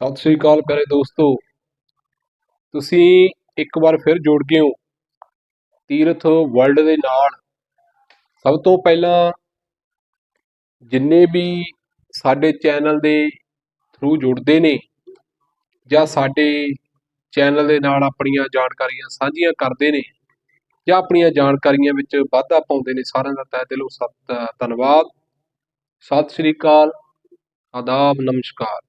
ਸਤਿ ਸ੍ਰੀ ਅਕਾਲ ਪਿਆਰੇ ਦੋਸਤੋ। ਤੁਸੀਂ ਇੱਕ ਵਾਰ ਫਿਰ ਜੁੜ ਗਏ ਹੋ ਤੀਰਥ ਵਰਲਡ ਦੇ ਨਾਲ। ਸਭ ਤੋਂ ਪਹਿਲਾਂ ਜਿੰਨੇ ਵੀ ਸਾਡੇ ਚੈਨਲ ਦੇ ਥਰੂ ਜੁੜਦੇ ਨੇ ਜਾਂ ਸਾਡੇ ਚੈਨਲ ਦੇ ਨਾਲ ਆਪਣੀਆਂ ਜਾਣਕਾਰੀਆਂ ਸਾਂਝੀਆਂ ਕਰਦੇ ਨੇ ਜਾਂ ਆਪਣੀਆਂ ਜਾਣਕਾਰੀਆਂ ਵਿੱਚ ਵਾਧਾ ਪਾਉਂਦੇ ਨੇ ਸਾਰਿਆਂ ਦਾ ਤਹਿ ਦਿਲੋਂ ਸਤ ਧੰਨਵਾਦ। ਸਤਿ ਸ੍ਰੀ ਅਕਾਲ। ਆਦਾਬ, ਨਮਸਕਾਰ।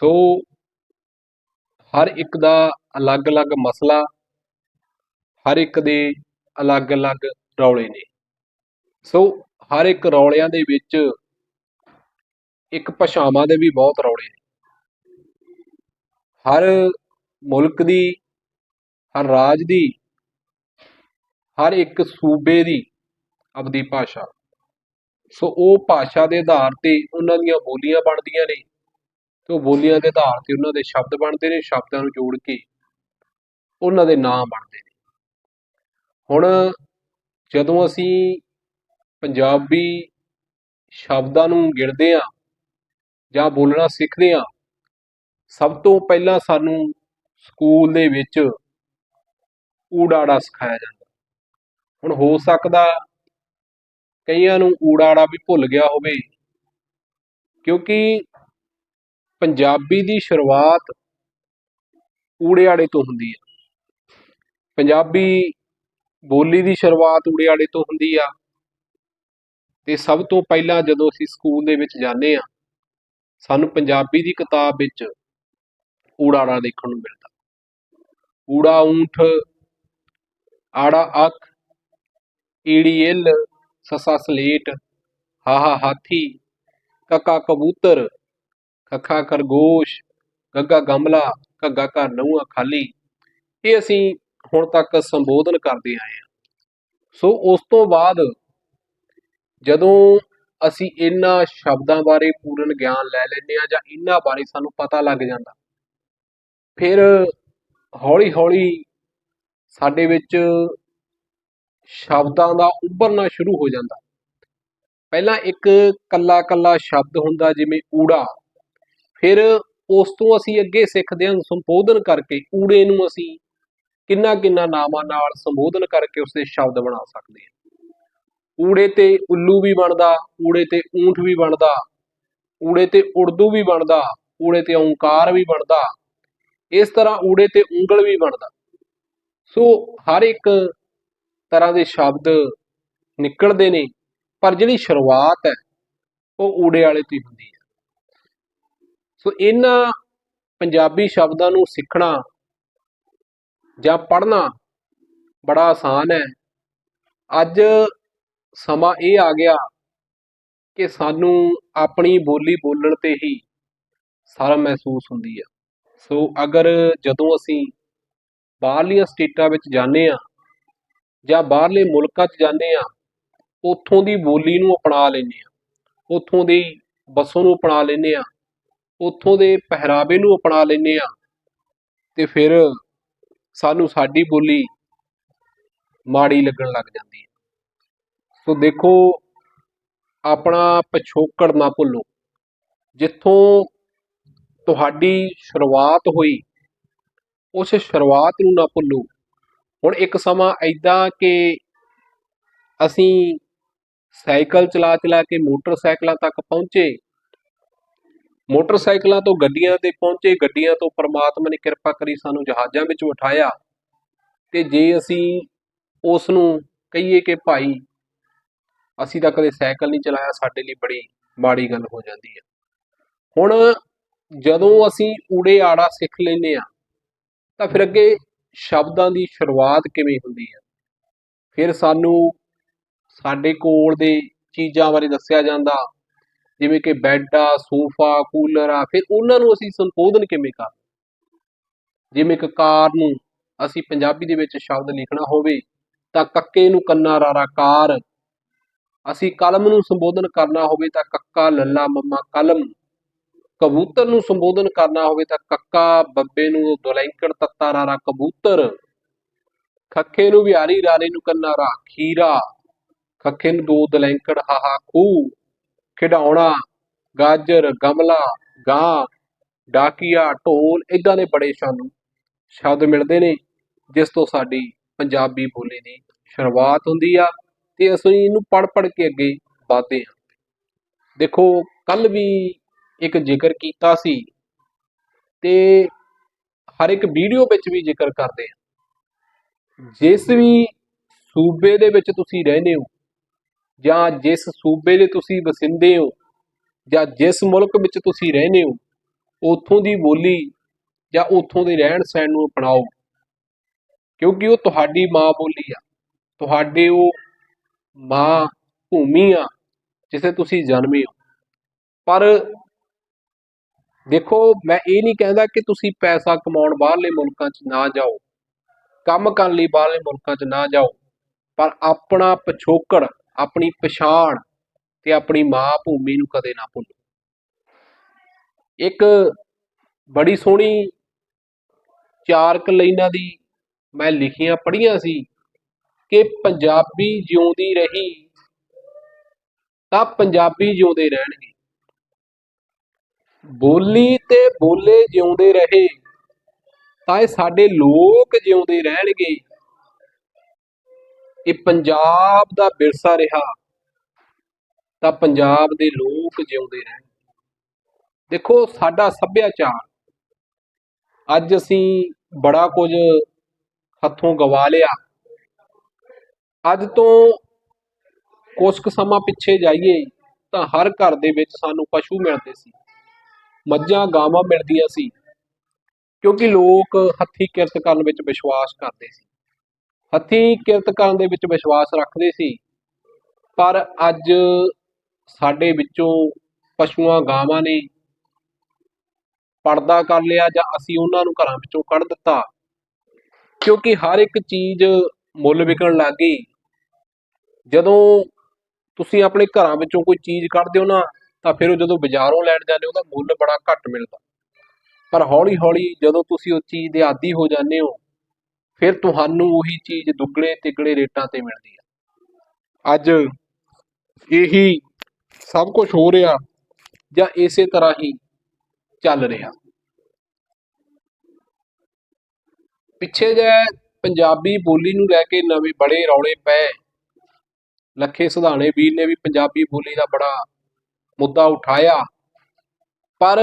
ਸੋ ਹਰ ਇੱਕ ਦਾ ਅਲੱਗ-ਅਲੱਗ ਮਸਲਾ, ਹਰ ਇੱਕ ਦੇ ਅਲੱਗ-ਅਲੱਗ ਰੌਲੇ ਨੇ। ਸੋ ਹਰ ਇੱਕ ਰੌਲਿਆਂ ਦੇ ਵਿੱਚ ਇੱਕ ਭਾਸ਼ਾਵਾਂ ਦੇ ਵੀ ਬਹੁਤ ਰੌਲੇ ਨੇ। ਹਰ ਮੁਲਕ ਦੀ, ਹਰ ਰਾਜ ਦੀ, ਹਰ ਇੱਕ ਸੂਬੇ ਦੀ ਆਪਦੀ ਭਾਸ਼ਾ। ਸੋ ਉਹ ਭਾਸ਼ਾ ਦੇ ਆਧਾਰ ਤੇ ਉਹਨਾਂ ਦੀਆਂ ਬੋਲੀਆਂ ਬਣਦੀਆਂ ਨੇ। ਤੇ ਉਹ ਬੋਲੀਆਂ ਦੇ ਆਧਾਰ ਤੇ ਉਹਨਾਂ ਦੇ ਸ਼ਬਦ ਬਣਦੇ ਨੇ, ਸ਼ਬਦਾਂ ਨੂੰ ਜੋੜ ਕੇ ਉਹਨਾਂ ਦੇ ਨਾਮ ਬਣਦੇ ਨੇ। ਹੁਣ ਜਦੋਂ ਅਸੀਂ ਪੰਜਾਬੀ ਸ਼ਬਦਾਂ ਨੂੰ ਗਿਣਦੇ ਆ ਜਾਂ ਬੋਲਣਾ ਸਿੱਖਦੇ ਆ ਸਭ ਤੋਂ ਪਹਿਲਾਂ ਸਾਨੂੰ ਸਕੂਲ ਦੇ ਵਿੱਚ ਊੜਾੜਾ ਸਿਖਾਇਆ ਜਾਂਦਾ। ਹੁਣ ਹੋ ਸਕਦਾ ਕਈਆਂ ਨੂੰ ਊੜਾੜਾ ਵੀ ਭੁੱਲ ਗਿਆ ਹੋਵੇ, ਕਿਉਂਕਿ ਪੰਜਾਬੀ ਦੀ ਸ਼ੁਰੂਆਤ ਊੜੇ ਊੜਿਆੜੇ ਤੋਂ ਹੁੰਦੀ ਆ। ਪੰਜਾਬੀ ਬੋਲੀ ਦੀ ਸ਼ੁਰੂਆਤ ਊੜਿਆੜੇ ਤੋਂ ਹੁੰਦੀ ਆ। ਤੇ ਸਭ ਤੋਂ ਪਹਿਲਾਂ ਜਦੋਂ ਅਸੀਂ ਸਕੂਲ ਦੇ ਵਿੱਚ ਜਾਂਦੇ ਆ, ਸਾਨੂੰ ਪੰਜਾਬੀ ਦੀ ਕਿਤਾਬ ਵਿੱਚ ਊੜਾੜਾ ਦੇਖਣ ਨੂੰ ਮਿਲਦਾ। ਊੜਾ, ਊਂਠ, ਆੜਾ, ਅੱਖ ਈੜੀ ਇੱਲ ਸਸਾ ਸਲੇਟ ਹਾਹਾ ਹਾਥੀ ਕਕਾ ਕਬੂਤਰ ਖੱਖਾ ਖਰਗੋਸ਼ ਗੱਗਾ ਗਮਲਾ ਘੱਗਾ ਘਰ ਨਹੁੰਆ ਖਾਲੀ। ਇਹ ਅਸੀਂ ਹੁਣ ਤੱਕ ਸੰਬੋਧਨ ਕਰਦੇ ਆਏ ਹਾਂ। ਸੋ ਉਸ ਤੋਂ ਬਾਅਦ ਜਦੋਂ ਅਸੀਂ ਇਹਨਾਂ ਸ਼ਬਦਾਂ ਬਾਰੇ ਪੂਰਨ ਗਿਆਨ ਲੈ ਲੈਂਦੇ ਆ ਜਾਂ ਇਹਨਾਂ ਬਾਰੇ ਸਾਨੂੰ ਪਤਾ ਲੱਗ ਜਾਂਦਾ, ਫਿਰ ਹੌਲੀ ਹੌਲੀ ਸਾਡੇ ਵਿੱਚ ਸ਼ਬਦਾਂ ਦਾ ਉੱਭਰਨਾ ਸ਼ੁਰੂ ਹੋ ਜਾਂਦਾ। ਪਹਿਲਾਂ ਇੱਕ ਕੱਲਾ ਕੱਲਾ ਸ਼ਬਦ ਹੁੰਦਾ ਜਿਵੇਂ ਊੜਾ। ਫਿਰ ਉਸ ਤੋਂ ਅਸੀਂ ਅੱਗੇ ਸਿੱਖਦੇ ਹਾਂ ਸੰਬੋਧਨ ਕਰਕੇ ਊੜੇ ਨੂੰ ਅਸੀਂ ਕਿੰਨਾ ਕਿੰਨਾ ਨਾਮਾਂ ਨਾਲ ਸੰਬੋਧਨ ਕਰਕੇ ਉਸਦੇ ਸ਼ਬਦ ਬਣਾ ਸਕਦੇ ਹਾਂ। ਊੜੇ ਤੇ ਉੱਲੂ ਵੀ ਬਣਦਾ, ਊੜੇ ਤੇ ਊਂਠ ਵੀ ਬਣਦਾ, ਊੜੇ ਤੇ ਉਰਦੂ ਵੀ ਬਣਦਾ, ਊੜੇ ਤੇ ਓੰਕਾਰ ਵੀ ਬਣਦਾ, ਇਸ ਤਰ੍ਹਾਂ ਊੜੇ ਤੇ ਉਂਗਲ ਵੀ ਬਣਦਾ। ਸੋ ਹਰ ਇੱਕ ਤਰ੍ਹਾਂ ਦੇ ਸ਼ਬਦ ਨਿਕਲਦੇ ਨੇ, ਪਰ ਜਿਹੜੀ ਸ਼ੁਰੂਆਤ ਹੈ ਉਹ ਊੜੇ ਵਾਲੇ ਤੋਂ ਹੀ ਹੁੰਦੀ ਹੈ। ਸੋ ਇਹਨਾਂ ਪੰਜਾਬੀ ਸ਼ਬਦਾਂ ਨੂੰ ਸਿੱਖਣਾ ਜਾਂ ਪੜ੍ਹਨਾ ਬੜਾ ਆਸਾਨ ਹੈ। ਅੱਜ ਸਮਾਂ ਇਹ ਆ ਗਿਆ ਕਿ ਸਾਨੂੰ ਆਪਣੀ ਬੋਲੀ ਬੋਲਣ ਤੇ ਹੀ ਸਾਰਾ ਮਹਿਸੂਸ ਹੁੰਦੀ ਆ। ਸੋ ਅਗਰ ਜਦੋਂ ਅਸੀਂ ਬਾਹਰਲੀਆਂ ਸਟੇਟਾਂ ਵਿੱਚ ਜਾਂਦੇ ਆ ਜਾਂ ਬਾਹਰਲੇ ਮੁਲਕਾਂ 'ਚ ਜਾਂਦੇ ਆ ਉੱਥੋਂ ਦੀ ਬੋਲੀ ਨੂੰ ਅਪਣਾ ਲੈਂਦੇ ਆ ਉੱਥੋਂ ਦੀ ਬਸੋਂ ਨੂੰ ਅਪਣਾ ਲੈਂਦੇ ਆ ਉੱਥੋਂ ਦੇ ਪਹਿਰਾਵੇ ਨੂੰ ਅਪਣਾ ਲੈਂਦੇ ਆ ਤੇ ਫਿਰ ਸਾਨੂੰ ਸਾਡੀ ਬੋਲੀ ਮਾੜੀ ਲੱਗਣ ਲੱਗ ਜਾਂਦੀ ਹੈ। ਸੋ ਦੇਖੋ, ਆਪਣਾ ਪਿਛੋਕੜ ਨਾ ਭੁੱਲੋ। ਜਿੱਥੋਂ ਤੁਹਾਡੀ ਸ਼ੁਰੂਆਤ ਹੋਈ, ਉਸ ਸ਼ੁਰੂਆਤ ਨੂੰ ਨਾ ਭੁੱਲੋ। ਹੁਣ ਇੱਕ ਸਮਾਂ ਐਦਾਂ ਕਿ ਅਸੀਂ ਸਾਈਕਲ ਚਲਾ ਚਲਾ ਕੇ ਮੋਟਰਸਾਈਕਲਾਂ ਤੱਕ ਪਹੁੰਚੇ ਮੋਟਰਸਾਈਕਲਾਂ ਤੋਂ ਗੱਡੀਆਂ ਤੇ ਪਹੁੰਚੇ, ਗੱਡੀਆਂ ਤੋਂ ਪਰਮਾਤਮਾ ਨੇ ਕਿਰਪਾ ਕਰੀ ਸਾਨੂੰ ਜਹਾਜ਼ਾਂ ਵਿੱਚ ਉਠਾਇਆ ਤੇ ਜੇ ਅਸੀਂ ਉਸ ਨੂੰ ਕਹੀਏ ਕਿ ਭਾਈ, ਅਸੀਂ ਤਾਂ ਕਦੇ ਸਾਈਕਲ ਨਹੀਂ ਚਲਾਇਆ, ਸਾਡੇ ਲਈ ਬੜੀ ਮਾੜੀ ਗੱਲ ਹੋ ਜਾਂਦੀ ਹੈ ਹੁਣ ਜਦੋਂ ਅਸੀਂ ਊੜੇ ਆੜਾ ਸਿੱਖ ਲੈਨੇ ਆ ਤਾਂ ਫਿਰ ਅੱਗੇ ਸ਼ਬਦਾਂ ਦੀ ਸ਼ੁਰੂਆਤ ਕਿਵੇਂ ਹੁੰਦੀ ਹੈ ਫਿਰ ਸਾਨੂੰ ਸਾਡੇ ਕੋਲ ਦੇ ਚੀਜ਼ਾਂ ਬਾਰੇ ਦੱਸਿਆ ਜਾਂਦਾ ਜਿਵੇਂ ਕਿ ਬੈੱਡ ਆ ਸੋਫਾ, ਕੂਲਰ ਆ, ਫਿਰ ਉਹਨਾਂ ਨੂੰ ਅਸੀਂ ਸੰਬੋਧਨ ਕਿਵੇਂ ਕਰ ਜਿਵੇਂ ਕਿ ਕਾਰ ਨੂੰ ਅਸੀਂ ਪੰਜਾਬੀ ਦੇ ਵਿੱਚ ਸ਼ਬਦ ਲਿਖਣਾ ਹੋਵੇ, ਤਾਂ ਕੱਕੇ ਨੂੰ ਕੰਨਾ ਰਾਰਾ ਕਾਰ। ਅਸੀਂ ਕਲਮ ਨੂੰ ਸੰਬੋਧਨ ਕਰਨਾ ਹੋਵੇ, ਤਾਂ ਕੱਕਾ, ਲੱਲਾ, ਮੰਮਾ, ਕਲਮ। ਕਬੂਤਰ ਨੂੰ ਸੰਬੋਧਨ ਕਰਨਾ ਹੋਵੇ, ਤਾਂ ਕੱਕਾ, ਬੱਬੇ ਨੂੰ ਦੁਲੈਂਕੜ, ਤੱਤਾ ਰਾਰਾ ਕਬੂਤਰ। ਖੱਖੇ ਨੂੰ, ਵਿਹਾਰੀ ਰਾਰੇ ਨੂੰ ਕੰਨਾ ਰਾ ਖੀਰਾ। ਖੱਖੇ ਨੂੰ ਦੋ ਦੁਲੈਂਕੜ, ਹਾਹਾ ਖੂਹ। ਖਿਡਾਉਣਾ ਗਾਜਰ, ਗਮਲਾ, ਗਾਂ, ਡਾਕੀਆ, ਢੋਲ ਇਦਾਂ ਦੇ ਬੜੇ ਸਾਨੂੰ ਸ਼ਬਦ ਮਿਲਦੇ ਨੇ, ਜਿਸ ਤੋਂ ਸਾਡੀ ਪੰਜਾਬੀ ਬੋਲੀ ਦੀ ਸ਼ੁਰੂਆਤ ਹੁੰਦੀ ਆ ਤੇ ਅਸੀਂ ਇਹਨੂੰ ਪੜ ਪੜ ਕੇ ਅੱਗੇ ਵਧਦੇ ਹਾਂ। ਦੇਖੋ, ਕੱਲ ਵੀ ਇੱਕ ਜ਼ਿਕਰ ਕੀਤਾ ਸੀ ਤੇ ਹਰ ਇੱਕ ਵੀਡੀਓ ਵਿੱਚ ਵੀ ਜ਼ਿਕਰ ਕਰਦੇ ਹਾਂ ਜਿਸ ਵੀ ਸੂਬੇ ਦੇ ਵਿੱਚ ਤੁਸੀਂ ਰਹਿੰਦੇ ਹੋ ਜਾਂ ਜਿਸ ਸੂਬੇ ਦੇ ਤੁਸੀਂ ਵਸਿੰਦੇ ਹੋ, ਜਾਂ ਜਿਸ ਮੁਲਕ ਵਿੱਚ ਤੁਸੀਂ ਰਹਿੰਦੇ ਹੋ, ਉੱਥੋਂ ਦੀ ਬੋਲੀ ਜਾਂ ਉੱਥੋਂ ਦੇ ਰਹਿਣ ਸਹਿਣ ਨੂੰ ਅਪਣਾਓ। ਕਿਉਂਕਿ ਉਹ ਤੁਹਾਡੀ ਮਾਂ ਬੋਲੀ ਆ। ਤੁਹਾਡੇ ਉਹ ਮਾਂ ਭੂਮੀ ਆ ਜਿੱਥੇ ਤੁਸੀਂ ਜਨਮੇ ਹੋ। ਪਰ ਦੇਖੋ, ਮੈਂ ਇਹ ਨਹੀਂ ਕਹਿੰਦਾ ਕਿ ਤੁਸੀਂ ਪੈਸਾ ਕਮਾਉਣ ਬਾਹਰਲੇ ਮੁਲਕਾਂ 'ਚ ਨਾ ਜਾਓ, ਕੰਮ ਕਰਨ ਲਈ ਬਾਹਰਲੇ ਮੁਲਕਾਂ 'ਚ ਨਾ ਜਾਓ, ਪਰ ਆਪਣਾ ਪਿਛੋਕੜ ਆਪਣੀ ਪਛਾਣ ਤੇ ਆਪਣੀ ਮਾਂ ਭੂਮੀ ਨੂੰ ਕਦੇ ਨਾ ਭੁੱਲੋ। ਇੱਕ ਬੜੀ ਸੋਹਣੀ ਚਾਰ ਕੁ ਲਾਈਨਾਂ ਦੀ ਮੈਂ ਲਿਖੀਆਂ ਪੜ੍ਹੀਆਂ ਸੀ ਕਿ ਪੰਜਾਬੀ ਜਿਉਂਦੀ ਰਹੀ ਤਾਂ ਪੰਜਾਬੀ ਜਿਉਂਦੇ ਰਹਿਣਗੇ। ਬੋਲੀ ਤੇ ਬੋਲੇ ਜਿਉਂਦੇ ਰਹੇ ਤਾਂ ਇਹ ਸਾਡੇ ਲੋਕ ਜਿਉਂਦੇ ਰਹਿਣਗੇ। ਇਹ ਪੰਜਾਬ ਦਾ ਵਿਰਸਾ ਰਿਹਾ, ਤਾਂ ਪੰਜਾਬ ਦੇ ਲੋਕ ਜਿਉਂਦੇ ਰਹਿਣ। ਦੇਖੋ, ਸਾਡਾ ਸੱਭਿਆਚਾਰ, ਅੱਜ ਅਸੀਂ ਬੜਾ ਕੁਝ ਹੱਥੋਂ ਗਵਾ ਲਿਆ। ਅੱਜ ਤੋਂ ਕੁਝ ਕੁ ਸਮਾਂ ਪਿੱਛੇ ਜਾਈਏ, ਤਾਂ ਹਰ ਘਰ ਦੇ ਵਿੱਚ ਸਾਨੂੰ ਪਸ਼ੂ ਮਿਲਦੇ ਸੀ, ਮੱਝਾਂ, ਗਾਵਾਂ ਮਿਲਦੀਆਂ ਸੀ, ਕਿਉਂਕਿ ਲੋਕ ਹੱਥੀਂ ਕਿਰਤ ਕਰਨ ਵਿੱਚ ਵਿਸ਼ਵਾਸ ਕਰਦੇ ਸੀ। ਹੱਥੀਂ ਕਿਰਤ ਕਰਨ ਦੇ ਵਿੱਚ ਵਿਸ਼ਵਾਸ ਰੱਖਦੇ ਸੀ। ਪਰ ਅੱਜ ਸਾਡੇ ਵਿੱਚੋਂ ਪਸ਼ੂਆਂ ਗਾਵਾਂ ਨੇ ਪਰਦਾ ਕਰ ਲਿਆ ਜਾਂ ਅਸੀਂ ਉਹਨਾਂ ਨੂੰ ਘਰਾਂ ਵਿੱਚੋਂ ਕੱਢ ਦਿੱਤਾ। ਕਿਉਂਕਿ ਹਰ ਇੱਕ ਚੀਜ਼ ਮੁੱਲ ਵਿਕਣ ਲੱਗ ਗਈ। ਜਦੋਂ ਤੁਸੀਂ ਆਪਣੇ ਘਰਾਂ ਵਿੱਚੋਂ ਕੋਈ ਚੀਜ਼ ਕੱਢਦੇ ਹੋ ਨਾ, ਤਾਂ ਫਿਰ ਉਹ ਜਦੋਂ ਬਾਜ਼ਾਰੋਂ ਲੈਣ ਜਾਂਦੇ ਹੋ ਤਾਂ ਮੁੱਲ ਬੜਾ ਘੱਟ ਮਿਲਦਾ। ਪਰ ਹੌਲੀ ਹੌਲੀ ਜਦੋਂ ਤੁਸੀਂ ਉਸ ਚੀਜ਼ ਦੇ ਆਦੀ ਹੋ ਜਾਂਦੇ ਹੋ ਫਿਰ ਤੁਹਾਨੂੰ ਉਹੀ ਚੀਜ਼ ਦੁੱਗਣੇ ਤਿੱਗਣੇ ਰੇਟਾਂ ਤੇ ਮਿਲਦੀ ਆ। ਅੱਜ ਇਹੀ ਸਭ ਕੁਝ ਹੋ ਰਿਹਾ ਜਾਂ ਇਸੇ ਤਰ੍ਹਾਂ ਹੀ ਚੱਲ ਰਿਹਾ। ਪਿੱਛੇ ਜੇ ਪੰਜਾਬੀ ਬੋਲੀ ਨੂੰ ਲੈ ਕੇ ਨਵੇਂ ਬੜੇ ਰੌਲੇ ਪਏ। ਲੱਖੇ ਸੁਧਾਣੇ ਵੀਰ ਨੇ ਵੀ ਪੰਜਾਬੀ ਬੋਲੀ ਦਾ ਬੜਾ ਮੁੱਦਾ ਉਠਾਇਆ। ਪਰ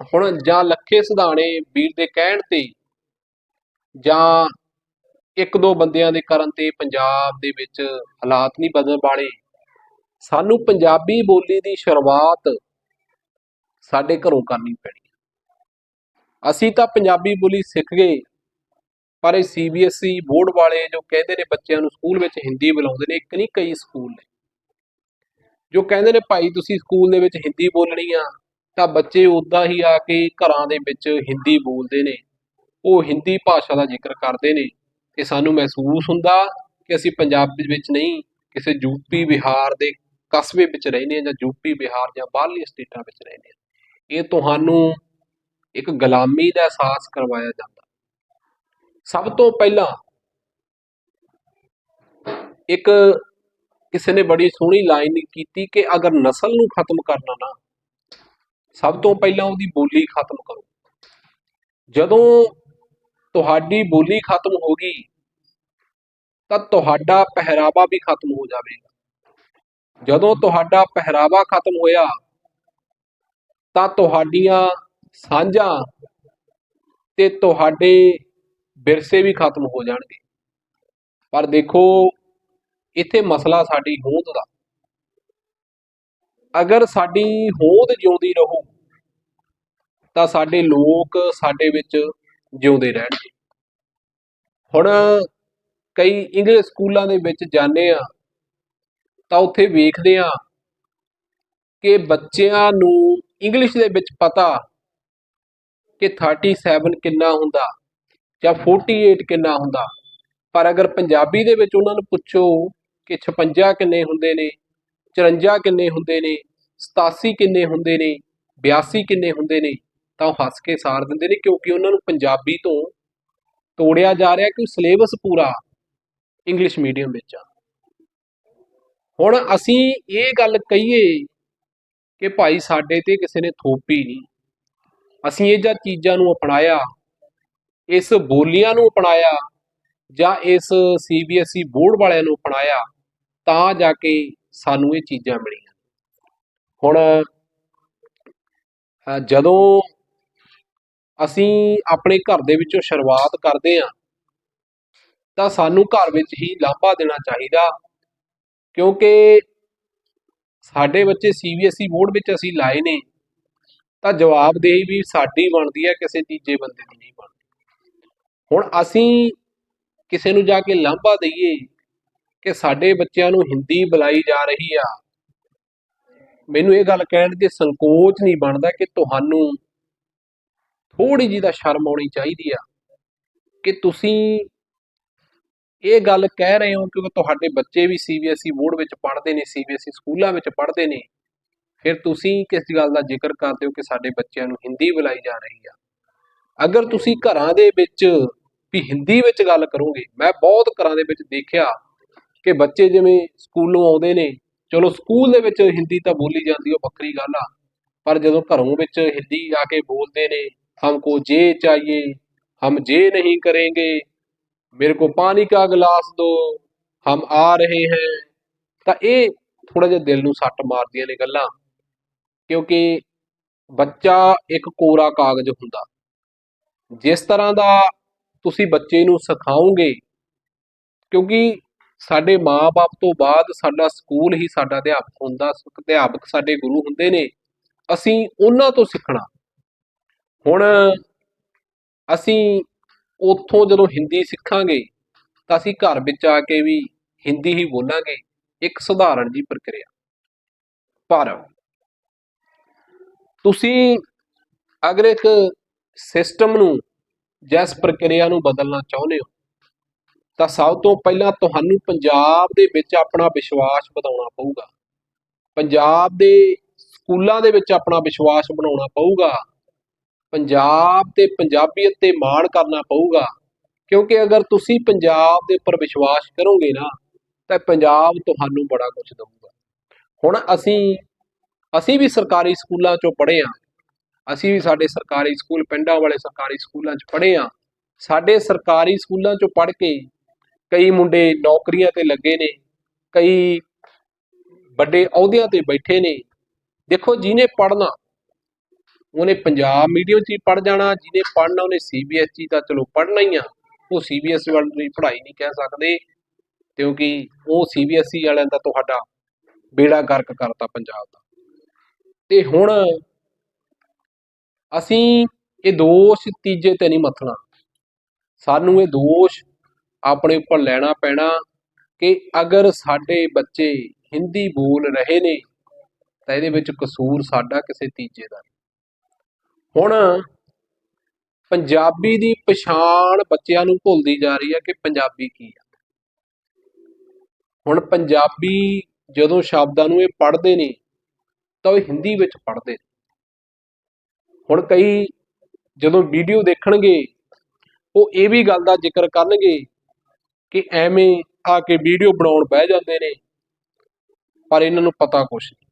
ਹੁਣ ਜਾਂ ਲੱਖੇ ਸੁਧਾਣੇ ਵੀਰ ਦੇ ਕਹਿਣ ਤੇ ਜਾਂ ਇੱਕ ਦੋ ਬੰਦਿਆਂ ਦੇ ਕਰਨ ਤੇ ਪੰਜਾਬ ਦੇ ਵਿੱਚ ਹਾਲਾਤ ਨਹੀਂ ਬਦਲਣ ਵਾਲੇ ਸਾਨੂੰ ਪੰਜਾਬੀ ਬੋਲੀ ਦੀ ਸ਼ੁਰੂਆਤ ਸਾਡੇ ਘਰੋਂ ਕਰਨੀ ਪੈਣੀ। ਅਸੀਂ ਤਾਂ ਪੰਜਾਬੀ ਬੋਲੀ ਸਿੱਖ ਗਏ, ਪਰ ਇਹ ਸੀਬੀਐਸਈ ਬੋਰਡ ਵਾਲੇ ਜੋ ਕਹਿੰਦੇ ਨੇ ਬੱਚਿਆਂ ਨੂੰ ਸਕੂਲ ਵਿੱਚ ਹਿੰਦੀ ਬੁਲਾਉਂਦੇ ਨੇ, ਇੱਕ ਨਹੀਂ, ਕਈ ਸਕੂਲ ਨੇ। ਜੋ ਕਹਿੰਦੇ ਨੇ, ਭਾਈ, ਤੁਸੀਂ ਸਕੂਲ ਦੇ ਵਿੱਚ ਹਿੰਦੀ ਬੋਲਣੀ ਆ, ਤਾਂ ਬੱਚੇ ਉਦਾਂ ਹੀ ਆ ਕੇ ਘਰਾਂ ਦੇ ਵਿੱਚ ਹਿੰਦੀ ਬੋਲਦੇ ਨੇ। ਉਹ ਹਿੰਦੀ ਭਾਸ਼ਾ ਦਾ ਜ਼ਿਕਰ ਕਰਦੇ ਨੇ ਤੇ ਸਾਨੂੰ ਮਹਿਸੂਸ ਹੁੰਦਾ ਕਿ ਅਸੀਂ ਪੰਜਾਬ ਵਿੱਚ ਨਹੀਂ, ਕਿਸੇ ਯੂਪੀ ਬਿਹਾਰ ਦੇ ਕਸਬੇ ਵਿੱਚ ਰਹਿੰਦੇ ਹਾਂ ਜਾਂ ਯੂਪੀ ਬਿਹਾਰ ਜਾਂ ਬਾਹਰਲੀ ਸਟੇਟਾਂ ਵਿੱਚ ਰਹਿੰਦੇ ਹਾਂ। ਇਹ ਤੁਹਾਨੂੰ ਇੱਕ ਗੁਲਾਮੀ ਦਾ ਅਹਿਸਾਸ ਕਰਵਾਇਆ ਜਾਂਦਾ। ਸਭ ਤੋਂ ਪਹਿਲਾਂ ਇੱਕ ਕਿਸੇ ਨੇ ਬੜੀ ਸੋਹਣੀ ਲਾਈਨ ਕੀਤੀ ਕਿ ਅਗਰ ਨਸਲ ਨੂੰ ਖਤਮ ਕਰਨਾ ਨਾ, ਸਭ ਤੋਂ ਪਹਿਲਾਂ ਉਹਦੀ ਬੋਲੀ ਖਤਮ ਕਰੋ। ਜਦੋਂ ਤੁਹਾਡੀ ਬੋਲੀ ਖਤਮ ਹੋ ਗਈ, ਤਾਂ ਤੁਹਾਡਾ ਪਹਿਰਾਵਾ ਵੀ ਖਤਮ ਹੋ ਜਾਵੇਗਾ। ਜਦੋਂ ਤੁਹਾਡਾ ਪਹਿਰਾਵਾ ਖਤਮ ਹੋਇਆ, ਤਾਂ ਤੁਹਾਡੀਆਂ ਸਾਂਝਾਂ ਤੇ ਤੁਹਾਡੇ ਵਿਰਸੇ ਵੀ ਖਤਮ ਹੋ ਜਾਣਗੇ। ਪਰ ਦੇਖੋ, ਇੱਥੇ ਮਸਲਾ ਸਾਡੀ ਹੋਂਦ ਦਾ। ਅਗਰ ਸਾਡੀ ਹੋਂਦ ਜਿਉਂਦੀ ਰਹੂ, ਤਾਂ ਸਾਡੇ ਲੋਕ ਸਾਡੇ ਵਿੱਚ ਜਿਉਂਦੇ ਰਹਿਣਗੇ। ਹੁਣ ਕਈ ਇੰਗਲਿਸ਼ ਸਕੂਲਾਂ ਦੇ ਵਿੱਚ ਜਾਂਦੇ ਆ ਤਾਂ ਉੱਥੇ ਵੇਖਦੇ ਆ ਕਿ ਬੱਚਿਆਂ ਨੂੰ ਇੰਗਲਿਸ਼ ਦੇ ਵਿੱਚ ਪਤਾ ਕਿ 37 ਕਿੰਨਾ ਹੁੰਦਾ ਜਾਂ 48 ਕਿੰਨਾ ਹੁੰਦਾ। ਪਰ ਅਗਰ ਪੰਜਾਬੀ ਦੇ ਵਿੱਚ ਉਹਨਾਂ ਨੂੰ ਪੁੱਛੋ ਕਿ 56 ਕਿੰਨੇ ਹੁੰਦੇ ਨੇ 54 ਕਿੰਨੇ ਹੁੰਦੇ ਨੇ 87 ਕਿੰਨੇ ਹੁੰਦੇ ਨੇ 82 ਕਿੰਨੇ ਹੁੰਦੇ ਨੇ ਤਾਂ ਉਹ ਹੱਸ ਕੇ ਸਾਰ ਦਿੰਦੇ ਨੇ ਕਿਉਂਕਿ ਉਹਨਾਂ ਨੂੰ ਪੰਜਾਬੀ ਤੋਂ ਤੋੜਿਆ ਜਾ ਰਿਹਾ ਕਿ ਸਿਲੇਬਸ ਪੂਰਾ ਇੰਗਲਿਸ਼ ਮੀਡੀਅਮ ਵਿੱਚ ਆ। ਹੁਣ ਅਸੀਂ ਇਹ ਗੱਲ ਕਹੀਏ ਕਿ ਭਾਈ ਸਾਡੇ ਤੇ ਕਿਸੇ ਨੇ ਥੋਪੀ ਨਹੀਂ। ਅਸੀਂ ਇਹ ਜਾਂ ਚੀਜ਼ਾਂ ਨੂੰ ਅਪਣਾਇਆ, ਇਸ ਬੋਲੀਆਂ ਨੂੰ ਅਪਣਾਇਆ ਜਾਂ ਇਸ ਸੀਬੀਐਸਈ ਬੋਰਡ ਵਾਲਿਆਂ ਨੂੰ ਅਪਣਾਇਆ ਤਾਂ ਜਾ ਕੇ ਸਾਨੂੰ ਇਹ ਚੀਜ਼ਾਂ ਮਿਲੀਆਂ। ਹੁਣ ਜਦੋਂ ਅਸੀਂ ਆਪਣੇ ਘਰ ਦੇ ਵਿੱਚੋਂ ਸ਼ੁਰੂਆਤ ਕਰਦੇ ਹਾਂ, ਤਾਂ ਸਾਨੂੰ ਘਰ ਵਿੱਚ ਹੀ ਲਾਂਭਾ ਦੇਣਾ ਚਾਹੀਦਾ। ਕਿਉਂਕਿ ਸਾਡੇ ਬੱਚੇ ਸੀਬੀਐਸਈ ਬੋਰਡ ਵਿੱਚ ਅਸੀਂ ਲਾਏ ਨੇ, ਤਾਂ ਜਵਾਬਦੇਹੀ ਵੀ ਸਾਡੀ ਬਣਦੀ ਹੈ, ਕਿਸੇ ਤੀਜੇ ਬੰਦੇ ਦੀ ਨਹੀਂ ਬਣਦੀ। ਹੁਣ ਅਸੀਂ ਕਿਸੇ ਨੂੰ ਜਾ ਕੇ ਲਾਂਭਾ ਦਈਏ ਕਿ ਸਾਡੇ ਬੱਚਿਆਂ ਨੂੰ ਹਿੰਦੀ ਬੁਲਾਈ ਜਾ ਰਹੀ ਆ, ਮੈਨੂੰ ਇਹ ਗੱਲ ਕਹਿਣ ਦੇ ਸੰਕੋਚ ਨਹੀਂ ਬਣਦਾ ਕਿ ਤੁਹਾਨੂੰ ਥੋੜੀ ਜਿਹੀ ਦਾ ਸ਼ਰਮ ਆਉਣੀ ਚਾਹੀਦੀ ਆ ਕਿ ਤੁਸੀਂ ਇਹ ਗੱਲ ਕਹਿ ਰਹੇ ਹੋ ਕਿਉਂਕਿ ਤੁਹਾਡੇ ਬੱਚੇ ਵੀ ਸੀਬੀਐਸਈ ਬੋਰਡ ਵਿੱਚ ਪੜ੍ਹਦੇ ਨੇ ਸੀਬੀਐਸਈ ਸਕੂਲਾਂ ਵਿੱਚ ਪੜ੍ਹਦੇ ਨੇ। ਫਿਰ ਤੁਸੀਂ ਕਿਸ ਗੱਲ ਦਾ ਜ਼ਿਕਰ ਕਰਦੇ ਹੋ ਕਿ ਸਾਡੇ ਬੱਚਿਆਂ ਨੂੰ ਹਿੰਦੀ ਬੁਲਾਈ ਜਾ ਰਹੀ ਆ? ਅਗਰ ਤੁਸੀਂ ਘਰਾਂ ਦੇ ਵਿੱਚ ਵੀ ਹਿੰਦੀ ਵਿੱਚ ਗੱਲ ਕਰੋਗੇ, ਮੈਂ ਬਹੁਤ ਘਰਾਂ ਦੇ ਵਿੱਚ ਦੇਖਿਆ ਕਿ ਬੱਚੇ ਜਿਵੇਂ ਸਕੂਲੋਂ ਆਉਂਦੇ ਨੇ, ਚਲੋ ਸਕੂਲ ਦੇ ਵਿੱਚ ਹਿੰਦੀ ਤਾਂ ਬੋਲੀ ਜਾਂਦੀ, ਉਹ ਵੱਖਰੀ ਗੱਲ ਆ, ਪਰ ਜਦੋਂ ਘਰੋਂ ਵਿੱਚ ਹਿੰਦੀ ਆ ਕੇ ਬੋਲਦੇ ਨੇ हमको ये चाहिए, हम ये नहीं करेंगे। मेरे को ਪਾਣੀ ਕਾ ਗਲਾਸ ਦੋ ਹਮ ਆ ਰਹੇ ਹੈ ਤਾਂ ਇਹ ਥੋੜਾ ਜਿਹਾ ਦਿਲ ਨੂੰ ਸੱਟ ਮਾਰਦੀਆਂ ਨੇ ਗੱਲਾਂ ਕਿਉਂਕਿ ਬੱਚਾ ਇੱਕ ਕੋਰਾ ਕਾਗਜ਼ ਹੁੰਦਾ ਜਿਸ ਤਰ੍ਹਾਂ ਦਾ ਤੁਸੀਂ ਬੱਚੇ ਨੂੰ ਸਿਖਾਓਗੇ ਕਿਉਂਕਿ ਸਾਡੇ ਮਾਪੇ ਤੋਂ ਬਾਅਦ ਸਾਡਾ ਸਕੂਲ ਹੀ ਸਾਡਾ ਅਧਿਆਪਕ ਹੁੰਦਾ ਅਧਿਆਪਕ ਸਾਡੇ ਗੁਰੂ ਹੁੰਦੇ ਨੇ ਅਸੀਂ ਉਹਨਾਂ ਤੋਂ ਸਿੱਖਣਾ ਹੁਣ ਅਸੀਂ ਉੱਥੋਂ ਜਦੋਂ ਹਿੰਦੀ ਸਿੱਖਾਂਗੇ, ਤਾਂ ਅਸੀਂ ਘਰ ਵਿੱਚ ਆ ਕੇ ਵੀ ਹਿੰਦੀ ਹੀ ਬੋਲਾਂਗੇ, ਇੱਕ ਸਧਾਰਨ ਜੀ ਪ੍ਰਕਿਰਿਆ। ਪਰ ਤੁਸੀਂ ਅਗਰ ਇੱਕ ਸਿਸਟਮ ਨੂੰ ਜਿਸ ਪ੍ਰਕਿਰਿਆ ਨੂੰ ਬਦਲਣਾ ਚਾਹੁੰਦੇ ਹੋ, ਤਾਂ ਸਭ ਤੋਂ ਪਹਿਲਾਂ ਤੁਹਾਨੂੰ ਪੰਜਾਬ ਦੇ ਵਿੱਚ ਆਪਣਾ ਵਿਸ਼ਵਾਸ ਵਧਾਉਣਾ ਪਊਗਾ। ਪੰਜਾਬ ਦੇ ਸਕੂਲਾਂ ਦੇ ਵਿੱਚ ਆਪਣਾ ਵਿਸ਼ਵਾਸ ਬਣਾਉਣਾ ਪਊਗਾ। ਪੰਜਾਬ ਤੇ ਪੰਜਾਬੀਅਤ ਤੇ ਮਾਣ ਕਰਨਾ ਪਊਗਾ। ਕਿਉਂਕਿ ਅਗਰ ਤੁਸੀਂ ਪੰਜਾਬ ਦੇ ਉੱਪਰ ਵਿਸ਼ਵਾਸ ਕਰੋਗੇ ਨਾ, ਤਾਂ ਪੰਜਾਬ ਤੁਹਾਨੂੰ ਬੜਾ ਕੁਝ ਦਊਗਾ। ਹੁਣ ਅਸੀਂ ਅਸੀਂ ਵੀ ਸਰਕਾਰੀ ਸਕੂਲਾਂ ਚੋਂ ਪੜ੍ਹੇ ਆ ਅਸੀਂ ਵੀ ਸਾਡੇ ਸਰਕਾਰੀ ਸਕੂਲ, ਪਿੰਡਾਂ ਵਾਲੇ ਸਰਕਾਰੀ ਸਕੂਲਾਂ 'ਚ ਪੜ੍ਹੇ ਆ ਸਾਡੇ ਸਰਕਾਰੀ ਸਕੂਲਾਂ 'ਚੋਂ ਪੜ੍ਹ ਕੇ ਕਈ ਮੁੰਡੇ ਨੌਕਰੀਆਂ ਤੇ ਲੱਗੇ ਨੇ, ਕਈ ਵੱਡੇ ਅਹੁਦਿਆਂ ਤੇ ਬੈਠੇ ਨੇ। ਦੇਖੋ, ਜਿਹਨੇ ਪੜ੍ਹਨਾ ਉਹਨੇ ਪੰਜਾਬ ਮੀਡੀਅਮ 'ਚ ਹੀ ਪੜ੍ਹ ਜਾਣਾ, ਜਿਹਨੇ ਪੜ੍ਹਨਾ ਉਹਨੇ ਸੀਬੀਐਸਈ ਤਾਂ ਚਲੋ ਪੜ੍ਹਨਾ ਹੀ ਆ। ਉਹ ਸੀਬੀਐਸਈ ਵਾਲੀ ਪੜ੍ਹਾਈ ਨਹੀਂ ਕਹਿ ਸਕਦੇ, ਕਿਉਂਕਿ ਉਹ ਸੀਬੀਐਸਈ ਵਾਲਿਆਂ ਦਾ ਤੁਹਾਡਾ ਬੇੜਾ ਗਰਕ ਕਰਤਾ ਪੰਜਾਬ ਦਾ। ਤੇ ਹੁਣ ਅਸੀਂ ਇਹ ਦੋਸ਼ ਤੀਜੇ ਤੇ ਨਹੀਂ ਮੱਥਣਾ। ਸਾਨੂੰ ਇਹ ਦੋਸ਼ ਆਪਣੇ ਉੱਪਰ ਲੈਣਾ ਪੈਣਾ ਕਿ ਅਗਰ ਸਾਡੇ ਬੱਚੇ ਹਿੰਦੀ ਬੋਲ ਰਹੇ ਨੇ, ਤਾਂ ਇਹਦੇ ਵਿੱਚ ਕਸੂਰ ਸਾਡਾ ਕਿਸੇ ਤੀਜੇ ਦਾ ਨਹੀਂ। ਹੁਣ ਪੰਜਾਬੀ ਦੀ ਪਛਾਣ ਬੱਚਿਆਂ ਨੂੰ ਭੁੱਲਦੀ ਜਾ ਰਹੀ ਹੈ ਕਿ ਪੰਜਾਬੀ ਕੀ ਹੈ ਹੁਣ ਪੰਜਾਬੀ ਜਦੋਂ ਸ਼ਬਦਾਂ ਨੂੰ ਇਹ ਪੜ੍ਹਦੇ ਨੇ, ਤਾਂ ਉਹ ਹਿੰਦੀ ਵਿੱਚ ਪੜ੍ਹਦੇ ਨੇ। ਹੁਣ ਕਈ ਜਦੋਂ ਵੀਡੀਓ ਦੇਖਣਗੇ, ਉਹ ਇਹ ਵੀ ਗੱਲ ਦਾ ਜ਼ਿਕਰ ਕਰਨਗੇ ਕਿ ਐਵੇਂ ਆ ਕੇ ਵੀਡੀਓ ਬਣਾਉਣ ਬਹਿ ਜਾਂਦੇ ਨੇ, ਪਰ ਇਹਨਾਂ ਨੂੰ ਪਤਾ ਕੁਛ ਨਹੀਂ।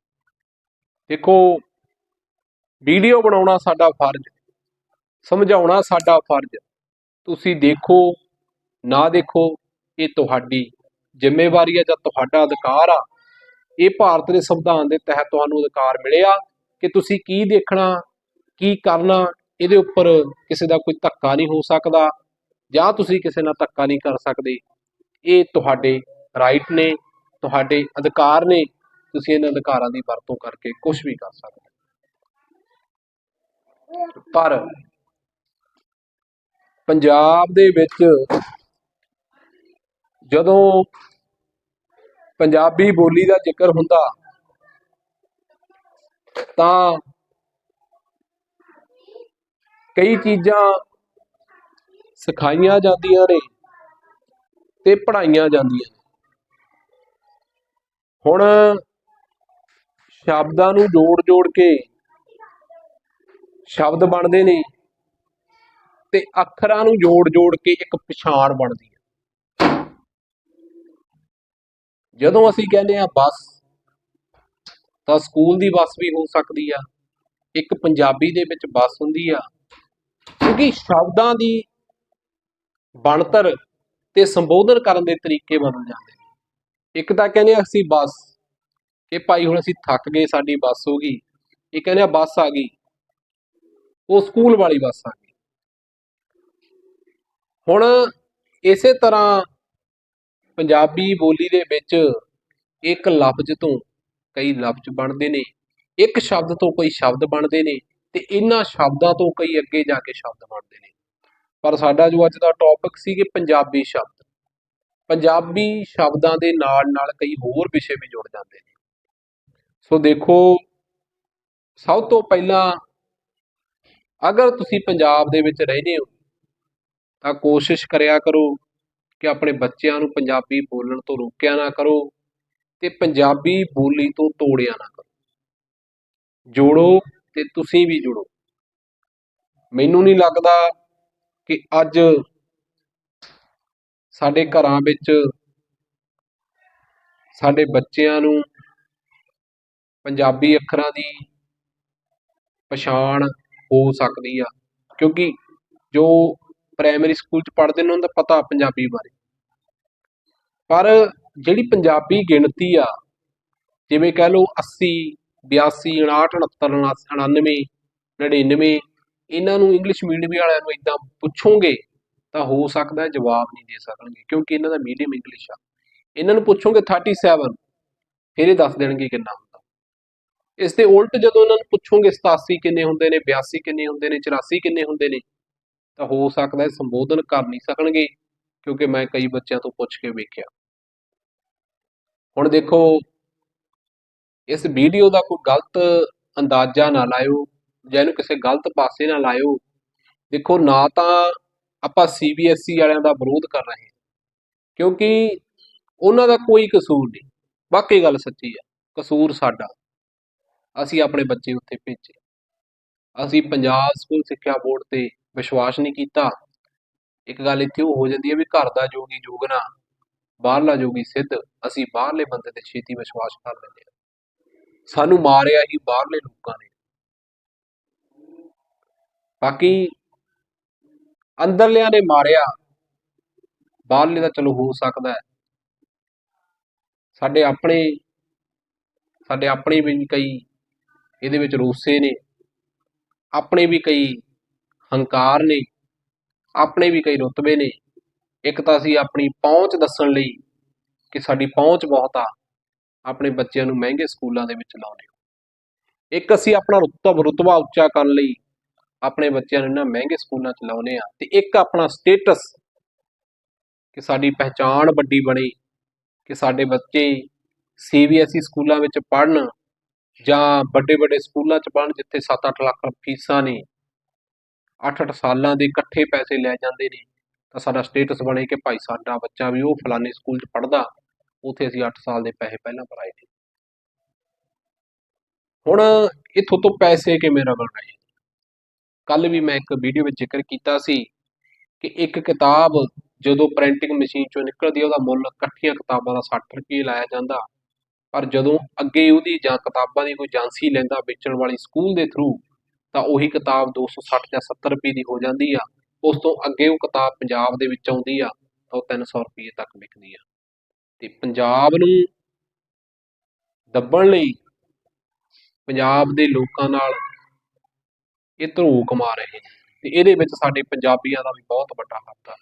ਦੇਖੋ ਵੀਡੀਓ ਬਣਾਉਣਾ ਸਾਡਾ ਫਰਜ਼, ਸਮਝਾਉਣਾ ਸਾਡਾ ਫਰਜ਼। ਤੁਸੀਂ ਦੇਖੋ, ਨਾ ਦੇਖੋ, ਇਹ ਤੁਹਾਡੀ ਜ਼ਿੰਮੇਵਾਰੀ ਹੈ ਜਾਂ ਤੁਹਾਡਾ ਅਧਿਕਾਰ ਆ। ਇਹ ਭਾਰਤ ਦੇ ਸੰਵਿਧਾਨ ਦੇ ਤਹਿਤ ਤੁਹਾਨੂੰ ਅਧਿਕਾਰ ਮਿਲਿਆ ਕਿ ਤੁਸੀਂ ਕੀ ਦੇਖਣਾ, ਕੀ ਕਰਨਾ, ਇਹਦੇ ਉੱਪਰ ਕਿਸੇ ਦਾ ਕੋਈ ਧੱਕਾ ਨਹੀਂ ਹੋ ਸਕਦਾ ਜਾਂ ਤੁਸੀਂ ਕਿਸੇ ਨਾਲ ਧੱਕਾ ਨਹੀਂ ਕਰ ਸਕਦੇ। ਇਹ ਤੁਹਾਡੇ ਰਾਈਟ ਨੇ, ਤੁਹਾਡੇ ਅਧਿਕਾਰ ਨੇ। ਤੁਸੀਂ ਇਹਨਾਂ ਅਧਿਕਾਰਾਂ ਦੀ ਵਰਤੋਂ ਕਰਕੇ ਕੁਝ ਵੀ ਕਰ ਸਕਦੇ। ਪਰ ਪੰਜਾਬ ਦੇ ਵਿੱਚ ਜਦੋਂ ਪੰਜਾਬੀ ਬੋਲੀ ਦਾ ਜ਼ਿਕਰ ਹੁੰਦਾ, ਤਾਂ ਕਈ ਚੀਜ਼ਾਂ ਸਿਖਾਈਆਂ ਜਾਂਦੀਆਂ ਨੇ ਤੇ ਪੜ੍ਹਾਈਆਂ ਜਾਂਦੀਆਂ ਨੇ। ਹੁਣ ਸ਼ਬਦਾਂ ਨੂੰ ਜੋੜ ਜੋੜ ਕੇ ਸ਼ਬਦ ਬਣਦੇ ਨੇ ਤੇ ਅੱਖਰਾਂ ਨੂੰ ਜੋੜ ਜੋੜ ਕੇ ਇੱਕ ਪਛਾਣ ਬਣਦੀ ਹੈ। ਜਦੋਂ ਅਸੀਂ ਕਹਿੰਦੇ ਆ ਬੱਸ, ਤਾਂ ਸਕੂਲ ਦੀ ਬੱਸ ਵੀ ਹੋ ਸਕਦੀ ਆ, ਇੱਕ ਪੰਜਾਬੀ ਦੇ ਵਿੱਚ ਬੱਸ ਹੁੰਦੀ ਆ, ਕਿਉਂਕਿ ਸ਼ਬਦਾਂ ਦੀ ਬਣਤਰ ਤੇ ਸੰਬੋਧਨ ਕਰਨ ਦੇ ਤਰੀਕੇ ਬਦਲ ਜਾਂਦੇ ਨੇ। ਇੱਕ ਤਾਂ ਕਹਿੰਦੇ ਆ ਅਸੀਂ ਬੱਸ, ਕਿ ਭਾਈ ਹੁਣ ਅਸੀਂ ਥੱਕ ਗਏ, ਸਾਡੀ ਬੱਸ ਹੋ ਗਈ। ਇਹ ਕਹਿੰਦੇ ਆ ਬੱਸ ਆ ਗਈ। ਉਹ ਸਕੂਲ ਵਾਲੀ ਬੱਸ ਆ ਗਈ। ਹੁਣ ਇਸੇ ਤਰ੍ਹਾਂ ਪੰਜਾਬੀ ਬੋਲੀ ਦੇ ਵਿੱਚ ਇੱਕ ਲਫ਼ਜ਼ ਤੋਂ ਕਈ ਲਫ਼ਜ਼ ਬਣਦੇ ਨੇ, ਇੱਕ ਸ਼ਬਦ ਤੋਂ ਕੋਈ ਸ਼ਬਦ ਬਣਦੇ ਨੇ ਤੇ ਇਹਨਾਂ ਸ਼ਬਦਾਂ ਤੋਂ ਕਈ ਅੱਗੇ ਜਾ ਕੇ ਸ਼ਬਦ ਬਣਦੇ ਨੇ। ਪਰ ਸਾਡਾ ਜੋ ਅੱਜ ਦਾ ਟੌਪਿਕ ਸੀ ਕਿ ਪੰਜਾਬੀ ਸ਼ਬਦ, ਪੰਜਾਬੀ ਸ਼ਬਦਾਂ ਦੇ ਨਾਲ ਨਾਲ ਕਈ ਹੋਰ ਵਿਸ਼ੇ ਵੀ ਜੁੜ ਜਾਂਦੇ ਨੇ। ਸੋ ਦੇਖੋ, ਸਭ ਤੋਂ ਪਹਿਲਾਂ ਅਗਰ ਤੁਸੀਂ ਪੰਜਾਬ ਦੇ ਵਿੱਚ ਰਹਿੰਦੇ ਹੋ, ਤਾਂ ਕੋਸ਼ਿਸ਼ ਕਰਿਆ ਕਰੋ ਕਿ ਆਪਣੇ ਬੱਚਿਆਂ ਨੂੰ ਪੰਜਾਬੀ ਬੋਲਣ ਤੋਂ ਰੋਕਿਆ ਨਾ ਕਰੋ ਤੇ ਪੰਜਾਬੀ ਬੋਲੀ ਤੋਂ ਤੋੜਿਆ ਨਾ ਕਰੋ। ਜੋੜੋ ਤੇ ਤੁਸੀਂ ਵੀ ਜੁੜੋ। ਮੈਨੂੰ ਨਹੀਂ ਲੱਗਦਾ ਕਿ ਅੱਜ ਸਾਡੇ ਘਰਾਂ ਵਿੱਚ ਸਾਡੇ ਬੱਚਿਆਂ ਨੂੰ ਪੰਜਾਬੀ ਅੱਖਰਾਂ ਦੀ ਪਛਾਣ ਹੋ ਸਕਦੀ ਆ। ਕਿਉਂਕਿ ਜੋ ਪ੍ਰਾਇਮਰੀ ਸਕੂਲ ਚ ਪੜ੍ਹਦੇ ਨੇ, ਉਹਨਾਂ ਦਾ ਪਤਾ ਪੰਜਾਬੀ ਬਾਰੇ। ਪਰ ਜਿਹੜੀ ਪੰਜਾਬੀ ਗਿਣਤੀ ਆ, ਜਿਵੇਂ ਕਹਿ ਲਓ 80 82 59 69 99 99 ਇਹਨਾਂ ਨੂੰ ਇੰਗਲਿਸ਼ ਮੀਡੀਅਮ ਵਾਲਿਆਂ ਨੂੰ ਇਦਾਂ ਪੁੱਛੋਗੇ, ਤਾਂ ਹੋ ਸਕਦਾ ਜਵਾਬ ਨਹੀਂ ਦੇ ਸਕਣਗੇ। ਕਿਉਂਕਿ ਇਹਨਾਂ ਦਾ ਮੀਡੀਅਮ ਇੰਗਲਿਸ਼ ਆ। ਇਹਨਾਂ ਨੂੰ ਪੁੱਛੋਗੇ 37 ਫਿਰ ਇਹ ਦੱਸ ਦੇਣਗੇ ਕਿੰਨਾ ਇਸ ਦੇ ਉਲਟ ਜਦੋਂ ਉਹਨਾਂ ਨੂੰ ਪੁੱਛੋਗੇ 87 ਕਿੰਨੇ ਹੁੰਦੇ ਨੇ 82 ਕਿੰਨੇ ਹੁੰਦੇ ਨੇ 84 ਕਿੰਨੇ ਹੁੰਦੇ ਨੇ, ਤਾਂ ਹੋ ਸਕਦਾ ਹੈ ਸੰਬੋਧਨ ਕਰ ਨਹੀਂ ਸਕਣਗੇ, ਕਿਉਂਕਿ ਮੈਂ ਕਈ ਬੱਚਿਆਂ ਤੋਂ ਪੁੱਛ ਕੇ ਵੇਖਿਆ। ਹੁਣ ਦੇਖੋ, ਇਸ ਵੀਡੀਓ ਦਾ ਕੋਈ ਗਲਤ ਅੰਦਾਜ਼ਾ ਨਾ ਲਾਇਓ, ਜਾਂ ਇਹਨੂੰ ਕਿਸੇ ਗਲਤ ਪਾਸੇ ਨਾ ਲਾਇਓ। ਦੇਖੋ, ਨਾ ਤਾਂ ਆਪਾਂ ਸੀਬੀਐਸਈ ਵਾਲਿਆਂ ਦਾ ਵਿਰੋਧ ਕਰ ਰਹੇ ਹਾਂ, ਕਿਉਂਕਿ ਉਹਨਾਂ ਦਾ ਕੋਈ ਕਸੂਰ ਨਹੀਂ। ਵਾਕਈ ਗੱਲ ਸੱਚੀ ਹੈ, ਕਸੂਰ ਸਾਡਾ। ਅਸੀਂ ਆਪਣੇ ਬੱਚੇ ਉੱਥੇ ਭੇਜੇ। ਅਸੀਂ ਪੰਜਾਬ ਸਕੂਲ ਸਿੱਖਿਆ ਬੋਰਡ ਤੇ ਵਿਸ਼ਵਾਸ ਨਹੀਂ ਕੀਤਾ। ਇੱਕ ਗੱਲ ਇੱਥੇ ਉਹ ਹੋ ਜਾਂਦੀ ਹੈ ਵੀ ਘਰ ਦਾ ਜੋਗੀ ਜੋਗਣਾ ਬਾਹਰਲਾ ਜੋਗੀ ਸਿੱਧ, ਅਸੀਂ ਬਾਹਰਲੇ ਬੰਦੇ ਤੇ ਛੇਤੀ ਵਿਸ਼ਵਾਸ ਕਰ ਲੈਂਦੇ ਹਾਂ। ਸਾਨੂੰ ਮਾਰਿਆ ਹੀ ਬਾਹਰਲੇ ਲੋਕਾਂ ਨੇ। ਬਾਕੀ ਅੰਦਰਲਿਆਂ ਨੇ ਮਾਰਿਆ, ਬਾਹਰਲੇ ਦਾ ਚਲੋ ਹੋ ਸਕਦਾ ਹੈ। ਸਾਡੇ ਆਪਣੇ ਸਾਡੇ ਆਪਣੇ ਵੀ ਕਈ ਇਹਦੇ ਵਿੱਚ ਰੋਸੇ ਨੇ, ਆਪਣੇ ਵੀ ਕਈ ਹੰਕਾਰ ਨੇ, ਆਪਣੇ ਵੀ ਕਈ ਰੁਤਬੇ ਨੇ। ਇੱਕ ਤਾਂ ਅਸੀਂ ਆਪਣੀ ਪਹੁੰਚ ਦੱਸਣ ਲਈ ਕਿ ਸਾਡੀ ਪਹੁੰਚ ਬਹੁਤ ਆ, ਆਪਣੇ ਬੱਚਿਆਂ ਨੂੰ ਮਹਿੰਗੇ ਸਕੂਲਾਂ ਦੇ ਵਿੱਚ ਲਾਉਂਦੇ ਹੋ। ਇੱਕ ਅਸੀਂ ਆਪਣਾ ਰੁਤਬ, ਰੁਤਬਾ ਉੱਚਾ ਕਰਨ ਲਈ ਆਪਣੇ ਬੱਚਿਆਂ ਨੂੰ ਇਹਨਾਂ ਮਹਿੰਗੇ ਸਕੂਲਾਂ 'ਚ ਲਾਉਨੇ ਆ ਤੇ ਇੱਕ ਆਪਣਾ ਸਟੇਟਸ ਕਿ ਸਾਡੀ ਪਹਿਚਾਣ ਵੱਡੀ ਬਣੇ, ਕਿ ਸਾਡੇ ਬੱਚੇ ਸੀਬੀਐਸਈ ਸਕੂਲਾਂ ਵਿੱਚ ਪੜ੍ਹਨ ਜਾਂ ਵੱਡੇ ਵੱਡੇ ਸਕੂਲਾਂ 'ਚ ਪੜ੍ਹਨ ਜਿੱਥੇ 7-8 ਲੱਖ ਫੀਸਾਂ ਨੇ 8-8 ਸਾਲਾਂ ਦੇ ਇਕੱਠੇ ਪੈਸੇ ਲੈ ਜਾਂਦੇ ਨੇ, ਤਾਂ ਸਾਡਾ ਸਟੇਟਸ ਬਣੇ ਕਿ ਭਾਈ ਸਾਡਾ ਬੱਚਾ ਵੀ ਉਹ ਫਲਾਣੇ ਸਕੂਲ 'ਚ ਪੜ੍ਹਦਾ, ਉਥੇ ਅਸੀਂ 8 ਸਾਲ ਦੇ ਪੈਸੇ ਪਹਿਲਾਂ ਭਰਾਏ ਨੇ। ਹੁਣ ਇਥੋਂ ਤੋਂ ਪੈਸੇ ਕਿਵੇਂ ਰਗੜ ਰਹੇ ਕੱਲ ਵੀ ਮੈਂ ਇੱਕ ਵੀਡੀਓ ਵਿੱਚ ਜ਼ਿਕਰ ਕੀਤਾ ਸੀ ਕਿ ਇੱਕ ਕਿਤਾਬ ਜਦੋਂ ਪ੍ਰਿੰਟਿੰਗ ਮਸ਼ੀਨ ਚੋਂ ਨਿਕਲਦੀ ਹੈ ਉਹਦਾ ਮੁੱਲ ਇਕੱਠੀਆਂ ਕਿਤਾਬਾਂ ਦਾ 60 ਰੁਪਏ ਲਾਇਆ ਜਾਂਦਾ। ਪਰ ਜਦੋਂ ਅੱਗੇ ਉਹਦੀ ਜਾਂ ਕਿਤਾਬਾਂ ਦੀ ਕੋਈ ਏਜੰਸੀ ਲੈਂਦਾ ਵੇਚਣ ਵਾਲੀ ਸਕੂਲ ਦੇ ਥਰੂ ਤਾਂ ਉਹੀ ਕਿਤਾਬ 260 ਜਾਂ 70 ਰੁਪਏ ਦੀ ਹੋ ਜਾਂਦੀ ਆ। ਉਸ ਤੋਂ ਅੱਗੇ ਉਹ ਕਿਤਾਬ ਪੰਜਾਬ ਦੇ ਵਿੱਚ ਆਉਂਦੀ ਆ, ਤਾਂ ਉਹ 300 ਰੁਪਏ ਤੱਕ ਵਿਕਦੀ ਆ। ਤੇ ਪੰਜਾਬ ਨੂੰ ਦੱਬਣ ਲਈ ਪੰਜਾਬ ਦੇ ਲੋਕਾਂ ਨਾਲ ਇਹ ਧਰੋ ਕਮਾ ਰਹੇ ਨੇ। ਤੇ ਇਹਦੇ ਵਿੱਚ ਸਾਡੇ ਪੰਜਾਬੀਆਂ ਦਾ ਵੀ ਬਹੁਤ ਵੱਡਾ ਹੱਥ ਆ।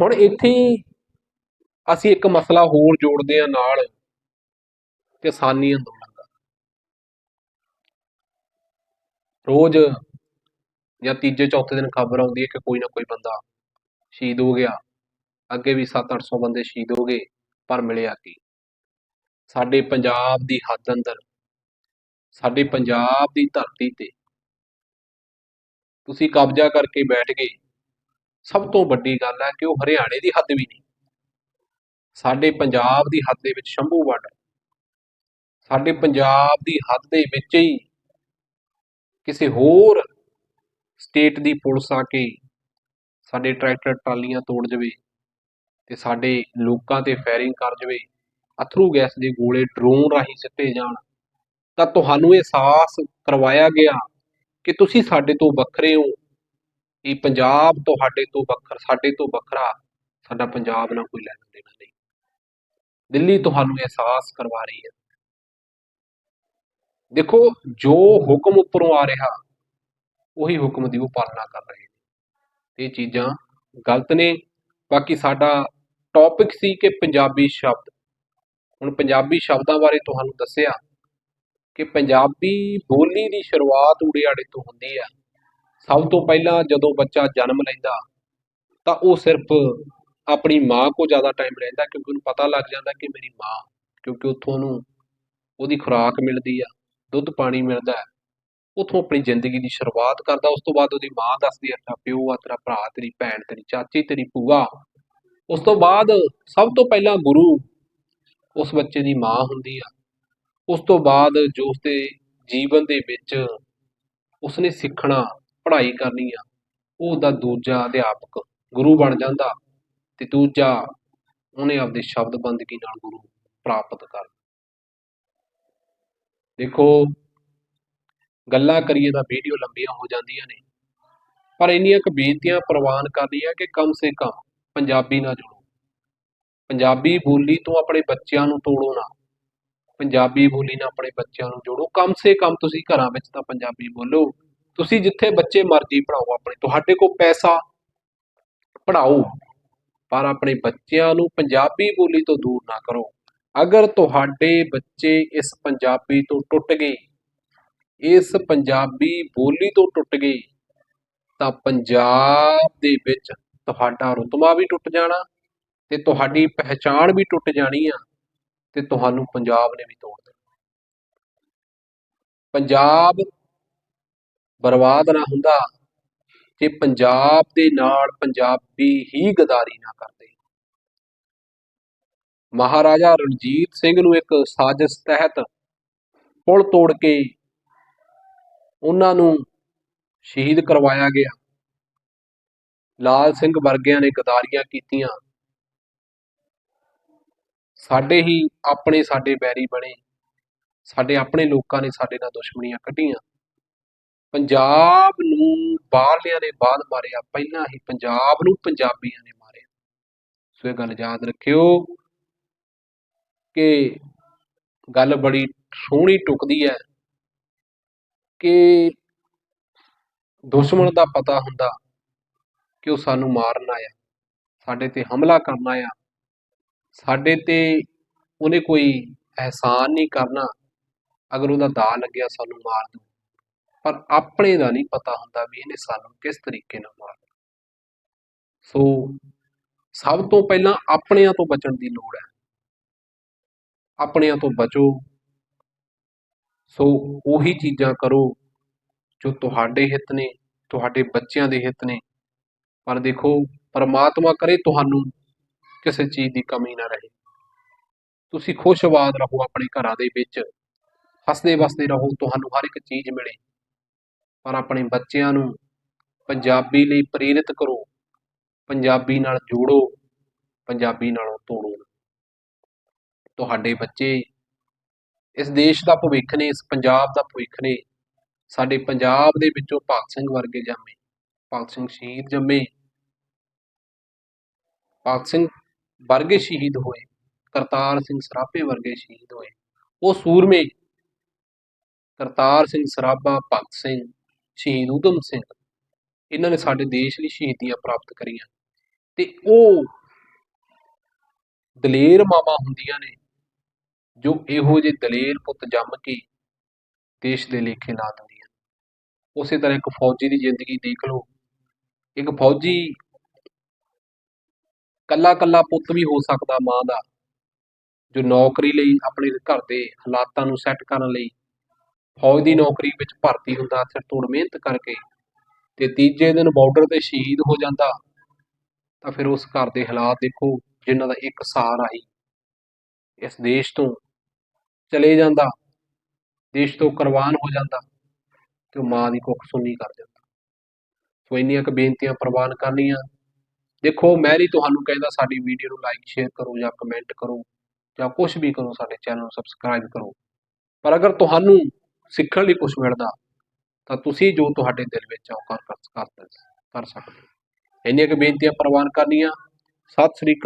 ਹੁਣ ਇੱਥੇ ਅਸੀਂ ਇੱਕ ਮਸਲਾ ਹੋਰ ਜੋੜਦੇ ਆ ਨਾਲ ਕਿਸਾਨੀ ਅੰਦੋਲਨ ਦਾ ਰੋਜ਼ ਜਾਂ ਤੀਜੇ ਚੌਥੇ ਦਿਨ ਖਬਰ ਆਉਂਦੀ ਹੈ ਕਿ ਕੋਈ ਨਾ ਕੋਈ ਬੰਦਾ ਸ਼ਹੀਦ ਹੋ ਗਿਆ। ਅੱਗੇ ਵੀ 7-800 ਬੰਦੇ ਸ਼ਹੀਦ ਹੋ ਗਏ, ਪਰ ਮਿਲਿਆ ਕੀ? ਸਾਡੇ ਪੰਜਾਬ ਦੀ ਹੱਦ ਅੰਦਰ, ਸਾਡੇ ਪੰਜਾਬ ਦੀ ਧਰਤੀ ਤੇ ਤੁਸੀਂ ਕਬਜ਼ਾ ਕਰਕੇ ਬੈਠ ਗਏ ਸਭ ਤੋਂ ਵੱਡੀ ਗੱਲ ਹੈ ਕਿ ਉਹ ਹਰਿਆਣੇ ਦੀ ਹੱਦ ਵੀ ਨਹੀਂ। ਸਾਡੇ ਪੰਜਾਬ ਦੀ ਹੱਦ ਦੇ ਵਿੱਚ ਸ਼ੰਭੂ ਬਾਰਡਰ ਸਾਡੇ ਪੰਜਾਬ ਦੀ ਹੱਦ ਦੇ ਵਿੱਚ ਹੀ ਕਿਸੇ ਹੋਰ ਸਟੇਟ ਦੀ ਪੁਲਿਸ ਆ ਕੇ ਸਾਡੇ ਟਰੈਕਟਰ ਟਰਾਲੀਆਂ ਤੋੜ ਜਵੇ ਤੇ ਸਾਡੇ ਲੋਕਾਂ ਤੇ ਫਾਇਰਿੰਗ ਕਰ ਜਵੇ, ਅਥਰੂ ਗੈਸ ਦੇ ਗੋਲੇ ਡਰੋਨ ਰਾਹੀਂ ਸਿੱਟੇ ਜਾਣ, ਤਾਂ ਤੁਹਾਨੂੰ ਇਹ ਅਹਿਸਾਸ ਕਰਵਾਇਆ ਗਿਆ ਕਿ ਤੁਸੀਂ ਸਾਡੇ ਤੋਂ ਵੱਖਰੇ ਹੋ। ਇਹ ਪੰਜਾਬ ਤੁਹਾਡੇ ਤੋਂ ਵੱਖਰਾ, ਸਾਡੇ ਤੋਂ ਵੱਖਰਾ ਸਾਡਾ ਪੰਜਾਬ ਨਾਲ ਕੋਈ ਲੈਣ ਦੇਣਾ। ਦਿੱਲੀ ਤੁਹਾਨੂੰ ਅਹਿਸਾਸ ਕਰਵਾ ਰਹੀ ਹੈ। ਦੇਖੋ ਜੋ ਹੁਕਮ ਉੱਪਰੋਂ ਆ ਰਿਹਾ ਉਹੀ ਹੁਕਮ ਦੀ ਉਹ ਪਾਲਣਾ ਕਰ ਰਹੇ ਨੇ। ਇਹ ਚੀਜ਼ਾਂ ਗਲਤ ਨੇ। ਬਾਕੀ ਸਾਡਾ ਟੌਪਿਕ ਸੀ ਕਿ ਪੰਜਾਬੀ ਸ਼ਬਦ। ਹੁਣ ਪੰਜਾਬੀ ਸ਼ਬਦਾਂ ਬਾਰੇ ਤੁਹਾਨੂੰ ਦੱਸਿਆ ਕਿ ਪੰਜਾਬੀ ਬੋਲੀ ਦੀ ਸ਼ੁਰੂਆਤ ਉੜਿਆੜੇ ਤੋਂ ਹੁੰਦੀ ਹੈ ਸਭ ਤੋਂ ਪਹਿਲਾਂ ਜਦੋਂ ਬੱਚਾ ਜਨਮ ਲੈਂਦਾ ਤਾਂ ਉਹ ਸਿਰਫ ਆਪਣੀ ਮਾਂ ਕੋ ਜ਼ਿਆਦਾ ਟਾਈਮ ਰਹਿੰਦਾ ਕਿਉਂਕਿ ਉਹਨੂੰ ਪਤਾ ਲੱਗ ਜਾਂਦਾ ਕਿ ਮੇਰੀ ਮਾਂ, ਕਿਉਂਕਿ ਉੱਥੋਂ ਉਹਨੂੰ ਉਹਦੀ ਖੁਰਾਕ ਮਿਲਦੀ ਆ, ਦੁੱਧ ਪਾਣੀ ਮਿਲਦਾ ਉੱਥੋਂ ਆਪਣੀ ਜ਼ਿੰਦਗੀ ਦੀ ਸ਼ੁਰੂਆਤ ਕਰਦਾ, ਉਸ ਤੋਂ ਬਾਅਦ ਉਹਦੀ ਮਾਂ ਦੱਸਦੀ ਆ ਤੇਰਾ ਪਿਓ ਆ ਤੇਰਾ, ਭਰਾ, ਤੇਰੀ ਭੈਣ, ਤੇਰੀ ਚਾਚੀ, ਤੇਰੀ ਭੂਆ। ਉਸ ਤੋਂ ਬਾਅਦ ਸਭ ਤੋਂ ਪਹਿਲਾਂ ਗੁਰੂ ਉਸ ਬੱਚੇ ਦੀ ਮਾਂ ਹੁੰਦੀ ਆ। ਉਸ ਤੋਂ ਬਾਅਦ ਜੋ ਉਸਦੇ ਜੀਵਨ ਦੇ ਵਿੱਚ ਉਸਨੇ ਸਿੱਖਣਾ, ਪੜ੍ਹਾਈ ਕਰਨੀ ਆ, ਉਹ ਉਹਦਾ ਦੂਜਾ ਅਧਿਆਪਕ ਗੁਰੂ ਬਣ ਜਾਂਦਾ। ਤੇ ਦੂਜਾ ਉਹਨੇ ਆਪਦੇ ਸ਼ਬਦ ਬੰਦਗੀ ਨਾਲ ਗੁਰੂ ਪ੍ਰਾਪਤ ਕਰ ਦੇਖੋ, ਗੱਲਾਂ ਕਰੀਏ ਤਾਂ ਵੀਡੀਓ ਲੰਬੀਆਂ ਹੋ ਜਾਂਦੀਆਂ ਨੇ, ਪਰ ਇੰਨੀਆਂ ਕੁ ਬੇਨਤੀਆਂ ਪ੍ਰਵਾਨ ਕਰਨੀ ਹੈ ਕਿ ਕਮ ਸੇ ਕਮ ਪੰਜਾਬੀ ਨਾਲ ਜੁੜੋ। ਪੰਜਾਬੀ ਬੋਲੀ ਤੋਂ ਆਪਣੇ ਬੱਚਿਆਂ ਨੂੰ ਤੋੜੋ ਨਾ। ਪੰਜਾਬੀ ਬੋਲੀ ਨਾਲ ਆਪਣੇ ਬੱਚਿਆਂ ਨੂੰ ਜੋੜੋ। ਕਮ ਸੇ ਕਮ ਤੁਸੀਂ ਘਰਾਂ ਵਿੱਚ ਤਾਂ ਪੰਜਾਬੀ ਬੋਲੋ। ਤੁਸੀਂ ਜਿੱਥੇ ਬੱਚੇ ਮਰਜ਼ੀ ਪੜਾਓ ਆਪਣੇ ਤੁਹਾਡੇ ਕੋਲ ਪੈਸਾ ਪੜਾਓ ਪਰ ਆਪਣੇ ਬੱਚਿਆਂ ਨੂੰ ਪੰਜਾਬੀ ਬੋਲੀ ਤੋਂ ਦੂਰ ਨਾ ਕਰੋ। ਅਗਰ ਤੁਹਾਡੇ ਬੱਚੇ ਇਸ ਪੰਜਾਬੀ ਤੋਂ ਟੁੱਟ ਗਏ, ਇਸ ਪੰਜਾਬੀ ਬੋਲੀ ਤੋਂ ਟੁੱਟ ਗਏ, ਤਾਂ ਪੰਜਾਬ ਦੇ ਵਿੱਚ ਤੁਹਾਡਾ ਰੁਤਬਾ ਵੀ ਟੁੱਟ ਜਾਣਾ ਤੇ ਤੁਹਾਡੀ ਪਹਿਚਾਣ ਵੀ ਟੁੱਟ ਜਾਣੀ ਆ ਤੇ ਤੁਹਾਨੂੰ ਪੰਜਾਬ ਨੇ ਵੀ ਤੋੜ ਦੇਣਾ। ਪੰਜਾਬ ਬਰਬਾਦ ਨਾ ਹੁੰਦਾ। ਜੇ ਪੰਜਾਬ ਦੇ ਨਾਲ ਪੰਜਾਬੀ ਹੀ ਗਦਾਰੀ ਨਾ ਕਰਦੇ। ਮਹਾਰਾਜਾ ਰਣਜੀਤ ਸਿੰਘ ਨੂੰ ਇੱਕ ਸਾਜ਼ਿਸ਼ ਤਹਿਤ ਪੁਲ ਤੋੜ ਕੇ ਉਹਨਾਂ ਨੂੰ ਸ਼ਹੀਦ ਕਰਵਾਇਆ ਗਿਆ। ਲਾਲ ਸਿੰਘ ਵਰਗਿਆਂ ਨੇ ਗਦਾਰੀਆਂ ਕੀਤੀਆਂ। ਸਾਡੇ ਹੀ ਆਪਣੇ ਸਾਡੇ ਬੈਰੀ ਬਣੇ, ਸਾਡੇ ਆਪਣੇ ਲੋਕਾਂ ਨੇ ਸਾਡੇ ਨਾਲ ਦੁਸ਼ਮਣੀਆਂ ਕੱਢੀਆਂ। ਪੰਜਾਬ ਨੂੰ ਬਾਹਰਲਿਆਂ ਨੇ ਬਾਅਦ ਮਾਰਿਆ, ਪਹਿਲਾਂ ਹੀ ਪੰਜਾਬ ਨੂੰ ਪੰਜਾਬੀਆਂ ਨੇ ਮਾਰਿਆ। ਸੋ ਇਹ ਗੱਲ ਯਾਦ ਰੱਖਿਓ ਕਿ ਗੱਲ ਬੜੀ ਸੋਹਣੀ ਟੁਕਦੀ ਹੈ ਕਿ ਦੁਸ਼ਮਣ ਦਾ ਪਤਾ ਹੁੰਦਾ ਕਿ ਉਹ ਸਾਨੂੰ ਮਾਰਨ ਆਇਆ, ਸਾਡੇ ਤੇ ਹਮਲਾ ਕਰਨਾ ਆ ਸਾਡੇ ਤੇ ਉਹਨੇ ਕੋਈ ਅਹਿਸਾਨ ਨਹੀਂ ਕਰਨਾ, ਅਗਰ ਉਹਦਾ ਦਾ ਲੱਗਿਆ ਸਾਨੂੰ ਮਾਰ ਦੂ ਪਰ ਆਪਣੇ ਦਾ ਨਹੀਂ ਪਤਾ ਹੁੰਦਾ ਵੀ ਇਹਨੇ ਸਾਨੂੰ ਕਿਸ ਤਰੀਕੇ ਨਾਲ ਮਾਰਨਾ ਸੋ ਸਭ ਤੋਂ ਪਹਿਲਾਂ ਆਪਣਿਆਂ ਤੋਂ ਬਚਣ ਦੀ ਲੋੜ ਹੈ। ਆਪਣਿਆਂ ਤੋਂ ਬਚੋ। ਸੋ ਉਹੀ ਚੀਜ਼ਾਂ ਕਰੋ ਜੋ ਤੁਹਾਡੇ ਹਿੱਤ ਨੇ, ਤੁਹਾਡੇ ਬੱਚਿਆਂ ਦੇ ਹਿੱਤ ਨੇ। ਪਰ ਦੇਖੋ, ਪਰਮਾਤਮਾ ਕਰੇ ਤੁਹਾਨੂੰ ਕਿਸੇ ਚੀਜ਼ ਦੀ ਕਮੀ ਨਾ ਰਹੇ। ਤੁਸੀਂ ਖੁਸ਼ਵਾਦ ਰਹੋ ਆਪਣੇ ਘਰਾਂ ਦੇ ਵਿੱਚ। ਹੱਸਦੇ ਵਸਦੇ ਰਹੋ, ਤੁਹਾਨੂੰ ਹਰ ਇੱਕ ਚੀਜ਼ ਮਿਲੇ। ਪਰ ਆਪਣੇ ਬੱਚਿਆਂ ਨੂੰ ਪੰਜਾਬੀ ਲਈ ਪ੍ਰੇਰਿਤ ਕਰੋ। ਪੰਜਾਬੀ ਨਾਲ ਜੋੜੋ, ਪੰਜਾਬੀ ਨਾਲੋਂ ਤੋੜੋ। ਤੁਹਾਡੇ ਬੱਚੇ ਇਸ ਦੇਸ਼ ਦਾ ਭਵਿੱਖ ਨੇ, ਇਸ ਪੰਜਾਬ ਦਾ ਭਵਿੱਖ ਨੇ, ਸਾਡੇ ਪੰਜਾਬ ਦੇ ਵਿੱਚੋਂ ਭਗਤ ਸਿੰਘ ਵਰਗੇ ਜੰਮੇ, ਭਗਤ ਸਿੰਘ ਸ਼ਹੀਦ ਜੰਮੇ, ਭਗਤ ਸਿੰਘ ਵਰਗੇ ਸ਼ਹੀਦ ਹੋਏ, ਕਰਤਾਰ ਸਿੰਘ ਸਰਾਭੇ ਵਰਗੇ ਸ਼ਹੀਦ ਹੋਏ, ਉਹ ਸੂਰਮੇ ਕਰਤਾਰ ਸਿੰਘ ਸਰਾਭਾ, ਭਗਤ ਸਿੰਘ ਸ਼ਹੀਦ ਊਧਮ ਸਿੰਘ, ਇਹਨਾਂ ਨੇ ਸਾਡੇ ਦੇਸ਼ ਲਈ ਸ਼ਹੀਦੀਆਂ ਪ੍ਰਾਪਤ ਕਰੀਆਂ। ਤੇ ਉਹ ਦਲੇਰ ਮਾਵਾਂ ਹੁੰਦੀਆਂ ਨੇ, ਜੋ ਇਹੋ ਜਿਹੇ ਦਲੇਰ ਪੁੱਤ ਜੰਮ ਕੇ ਦੇਸ਼ ਦੇ ਲੇਖੇ ਲਾ ਦਿੰਦੀਆਂ। ਉਸੇ ਤਰ੍ਹਾਂ ਇੱਕ ਫੌਜੀ ਦੀ ਜ਼ਿੰਦਗੀ ਦੇਖ ਲਓ। ਇੱਕ ਫੌਜੀ ਕੱਲਾ ਕੱਲਾ ਪੁੱਤ ਵੀ ਹੋ ਸਕਦਾ ਮਾਂ ਦਾ, ਜੋ ਨੌਕਰੀ ਲਈ ਆਪਣੇ ਘਰ ਦੇ ਹਾਲਾਤਾਂ ਨੂੰ ਸੈੱਟ ਕਰਨ ਲਈ ਫੌਜ ਦੀ ਨੌਕਰੀ ਵਿੱਚ ਭਰਤੀ ਹੁੰਦਾ ਸਿਰ ਤੋੜ ਮਿਹਨਤ ਕਰਕੇ ਤੇ ਤੀਜੇ ਦਿਨ ਬਾਰਡਰ ਤੇ ਸ਼ਹੀਦ ਹੋ ਜਾਂਦਾ, ਤਾਂ ਫਿਰ ਉਸ ਘਰ ਦੇ ਹਾਲਾਤ ਦੇਖੋ, ਜਿਨ੍ਹਾਂ ਦਾ ਇੱਕ ਸਹਾਰਾ ਹੀ ਇਸ ਦੇਸ਼ ਤੋਂ ਚਲੇ ਜਾਂਦਾ, ਦੇਸ਼ ਤੋਂ ਕੁਰਬਾਨ ਹੋ ਜਾਂਦਾ ਤੇ ਉਹ ਮਾਂ ਦੀ ਕੁੱਖ ਸੁੰਨੀ ਕਰ ਜਾਂਦਾ ਸੋ ਇੰਨੀਆਂ ਕੁ ਬੇਨਤੀਆਂ ਪ੍ਰਵਾਨ ਕਰਨੀਆਂ। ਦੇਖੋ, ਮੈਂ ਨਹੀਂ ਤੁਹਾਨੂੰ ਕਹਿੰਦਾ ਸਾਡੀ ਵੀਡੀਓ ਨੂੰ ਲਾਈਕ ਸ਼ੇਅਰ ਕਰੋ ਜਾਂ ਕਮੈਂਟ ਕਰੋ ਜਾਂ ਕੁਝ ਵੀ ਕਰੋ, ਸਾਡੇ ਚੈਨਲ ਨੂੰ ਸਬਸਕ੍ਰਾਈਬ ਕਰੋ। ਪਰ ਅਗਰ ਤੁਹਾਨੂੰ ਸਿੱਖਣ ਲਈ ਕੁਝ ਮਿਲਦਾ, ਤਾਂ ਤੁਸੀਂ ਜੋ ਤੁਹਾਡੇ ਦਿਲ ਵਿੱਚ ਆ, ਉਹ ਕਰ ਸਕਦੇ ਕਰ ਕਰ ਸਕਦੇ ਹੋ। ਇੰਨੀਆਂ ਕੁ ਬੇਨਤੀਆਂ ਪ੍ਰਵਾਨ ਕਰਨੀਆਂ ਸਤਿ ਸ੍ਰੀ ਅਕਾਲ